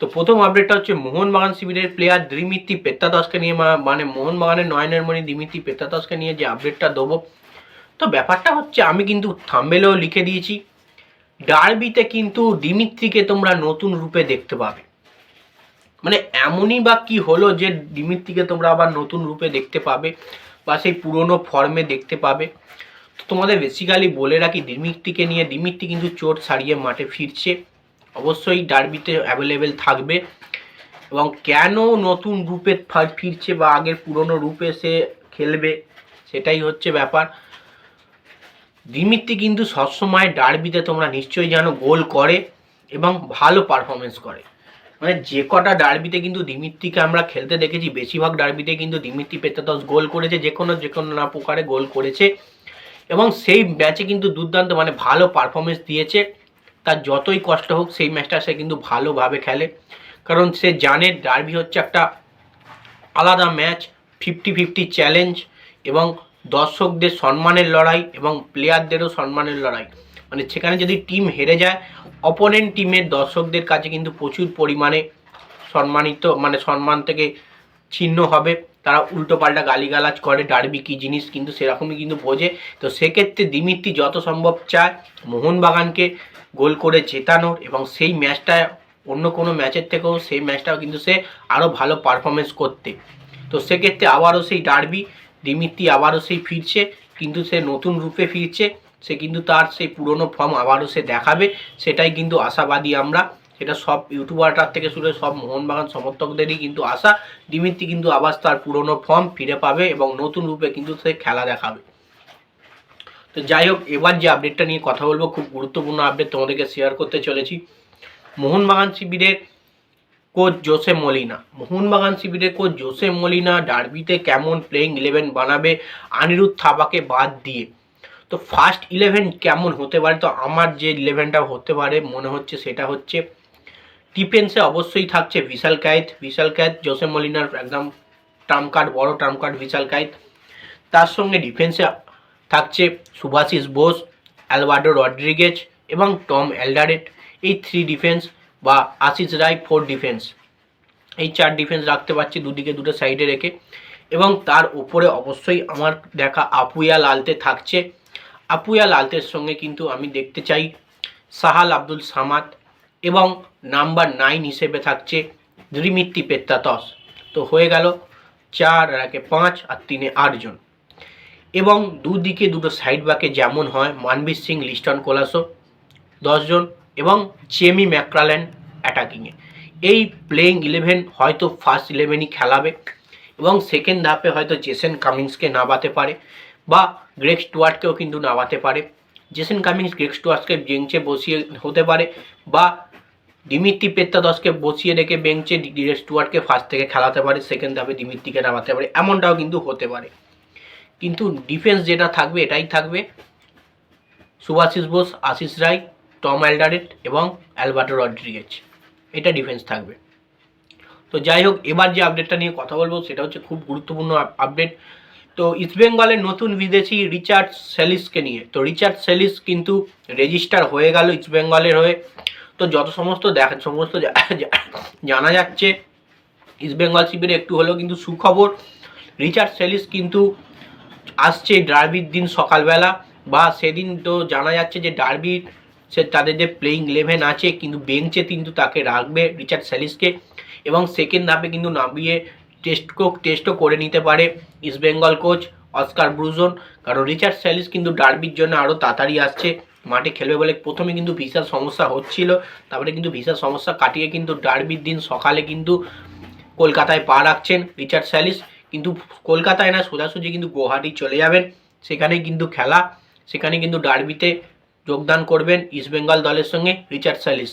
তো প্রথম আপডেটটা হচ্ছে মোহনবাগান শিবিরের প্লেয়ার দ্রিমিত্তি পেত্তাদসকে নিয়ে, মা- মানে মোহনবাগানের নয়নের মণি দিমিত্রি পেত্তাদসকে নিয়ে যে আপডেটটা দেবো। তো ব্যাপারটা হচ্ছে, আমি কিন্তু থাম্বেলেও লিখে দিয়েছি ডার্বিতে কিন্তু দিমিত্রিকে তোমরা নতুন রূপে দেখতে পাবে। মানে এমনই বা কি হলো যে দিমিত্রিকে তোমরা আবার নতুন রূপে দেখতে পাবে বা সেই পুরনো ফর্মে দেখতে পাবে। তো তোমাদের বেসিক্যালি বলে রাখি দিমিত্রিকে নিয়ে দিমিত্রি কিন্তু চোট সারিয়ে মাঠে ফিরছে। অবশ্যই ডার্বিতে অ্যাভেলেবেল থাকবে। এবং কেন নতুন রূপে ফিরছে বা আগের পুরনো রূপে সে খেলবে, সেটাই হচ্ছে ব্যাপার। দিমিত্রি কিন্তু সবসময় ডার্বিতে তোমরা নিশ্চয়ই জানো গোল করে এবং ভালো পারফরমেন্স করে। মানে যে কটা ডার্বিতে কিন্তু দিমিত্রিকে আমরা খেলতে দেখেছি, বেশিরভাগ ডার্বিতে কিন্তু দিমিত্রি পেতাদস গোল করেছে, যে কোনো যে কোনো না প্রকারে গোল করেছে। এবং সেই ম্যাচে কিন্তু দুর্দান্ত মানে ভালো পারফরমেন্স দিয়েছে। তার যতই কষ্ট হোক, সেই ম্যাচটা সে কিন্তু ভালোভাবে খেলে। কারণ সে জানে ডার্বি হচ্ছে একটা আলাদা ম্যাচ ফিফটি ফিফটি চ্যালেঞ্জ এবং দর্শকদের সম্মানের লড়াই এবং প্লেয়ারদেরও সম্মানের লড়াই। মানে সেখানে যদি টিম হেরে যায় অপোনেন্ট টিমের দর্শকদের কাছে কিন্তু প্রচুর পরিমাণে সম্মানিত মানে সম্মান থেকে ছিন্ন হবে। তারা উল্টো উল্টোপাল্টা গালিগালাজ করে, ডার্বি কী জিনিস কিন্তু সেরকমই কিন্তু বোঝে। তো সেক্ষেত্রে দিমিত্রি যত সম্ভব চায় মোহনবাগানকে গোল করে জেতানোর এবং সেই ম্যাচটা অন্য কোনো ম্যাচের থেকেও সেই ম্যাচটাও কিন্তু সে আরও ভালো পারফরমেন্স করতে। তো সেক্ষেত্রে আবারও সেই ডার্বি দিমিত্রি আবারও সেই ফিরছে, কিন্তু সে নতুন রূপে ফিরছে। সে কিন্তু তার সেই পুরনো ফর্ম আবারও সে দেখাবে, সেটাই কিন্তু আশাবাদী আমরা। সেটা সব ইউটিউবারটার থেকে শুরু সব মোহনবাগান সমর্থকদেরই কিন্তু আশা। দিমিত্রি কিন্তু আবার তার পুরনো ফর্ম ফিরে পাবে এবং নতুন রূপে কিন্তু সে খেলা দেখাবে। তো যাই হোক, এবার যে আপডেটটা নিয়ে কথা বলব, খুব গুরুত্বপূর্ণ আপডেট তোমাদেরকে শেয়ার করতে চলেছি। মোহনবাগান শিবিরের কোচ জোসে মলিনা। মোহনবাগান শিবিরের কোচ জোসে মলিনা ডার্বিতে কেমন প্লেইং ইলেভেন বানাবে আনিরুদ্ধ থাবাকে বাদ দিয়ে। তো ফার্স্ট ইলেভেন কেমন হতে পারে? তো আমার যে ইলেভেনটা হতে পারে, মনে হচ্ছে সেটা হচ্ছে ডিফেন্সে অবশ্যই থাকছে বিশাল কায়েত। বিশাল কায়েত, জোসে মলিনার একদম ট্রাম্প কার্ড বড় ট্রাম্প কার্ড বিশাল কায়েত। তার সঙ্গে ডিফেন্সে থাকছে সুভাশিস বোস, অ্যালবার্ডো রড্রিগেজ এবং টম এলডারেট। এই থ্রি ডিফেন্স বা আশিস রায় ফোর ডিফেন্স এই চার ডিফেন্স রাখতে পারছি দুদিকে দুটো সাইডে রেখে। এবং তার উপরে অবশ্যই আমার দেখা আপুয়া লালতে থাকছে। আপুয়া লালতের সঙ্গে কিন্তু আমি দেখতে চাই সাহাল আব্দুল সামাদ। এবং নাম্বার নাইন হিসেবে থাকছে দ্রিমিত্তি পেত্তাতস। তো হয়ে গেল চার, আর একে পাঁচ, আর তিনে আটজন এবং দুদিকে দুটো সাইড বাকে যেমন হয়, মানবীর সিং, লিস্টন কোলাসো দশজন এবং চেমি ম্যাক্রালেন অ্যাটাকিংয়ে। এই প্লেইং ইলেভেন হয়তো ফার্স্ট ইলেভেনই খেলাবে, এবং সেকেন্ড ধাপে হয়তো জেসেন কামিংসকে নামাতে পারে, বা গ্রেক স্টুয়ার্টকেও কিন্তু নামাতে পারে। জেসেন কামিংস গ্রেক স্টুয়ার্টকে বেঞ্চে বসিয়ে হতে পারে বা দিমিত্রি পেত্তাদসকে বসিয়ে রেখে বেঞ্চে গ্রেক স্টুয়ার্টকে ফার্স্ট থেকে খেলাতে পারে, সেকেন্ড ধাপে দিমিত্রিকে নামাতে পারে, এমনটাও কিন্তু হতে পারে। কিন্তু ডিফেন্স যেটা থাকবে, এটাই থাকবে সুভাশিস বোস, আশিস রায়, টম অ্যালডারেট এবং অ্যালবার্টো রড্রিগেজ। এটা ডিফেন্স থাকবে। তো যাই হোক, এবার যে আপডেটটা নিয়ে কথা বলব, সেটা হচ্ছে খুব গুরুত্বপূর্ণ আপডেট তো ইস্টবেঙ্গলের নতুন বিদেশি রিচার্ড সেলিসকে নিয়ে। তো রিচার্ড সেলিস কিন্তু রেজিস্টার হয়ে গেল ইস্টবেঙ্গলের হয়ে। তো যত সমস্ত দেখা, সমস্ত জানা যাচ্ছে ইস্টবেঙ্গল শিবিরে একটু হলেও কিন্তু সুখবর রিচার্ড সেলিস কিন্তু আসছে ডার্বির দিন সকালবেলা বা সেদিন তো জানা যাচ্ছে যে ডার্বির সে তাদের যে প্লেইং ইলেভেন আছে, কিন্তু বেঞ্চে কিন্তু তাকে রাখবে রিচার্ড স্যালিসকে এবং সেকেন্ড ধাপে কিন্তু নামিয়ে টেস্ট কোক টেস্টও করে নিতে পারে ইস্টবেঙ্গল কোচ অস্কার ব্রুজন। কারণ রিচার্ড স্যালিস কিন্তু ডার্বির জন্য আরও তাড়াতাড়ি আসছে। মাঠে খেলবে বলে প্রথমে কিন্তু ভিসার সমস্যা হচ্ছিল। তারপরে কিন্তু ভিসার সমস্যা কাটিয়ে কিন্তু ডার্বির দিন সকালে কিন্তু কলকাতায় পা রাখছেন রিচার্ড স্যালিস। কিন্তু কলকাতায় না, সোজাসুজি কিন্তু গুয়াহাটি চলে যাবেন। সেখানেই কিন্তু খেলা। সেখানে কিন্তু ডার্বিতে যোগদান করবেন ইস্টবেঙ্গল দলের সঙ্গে রিচার্ড স্যালিস।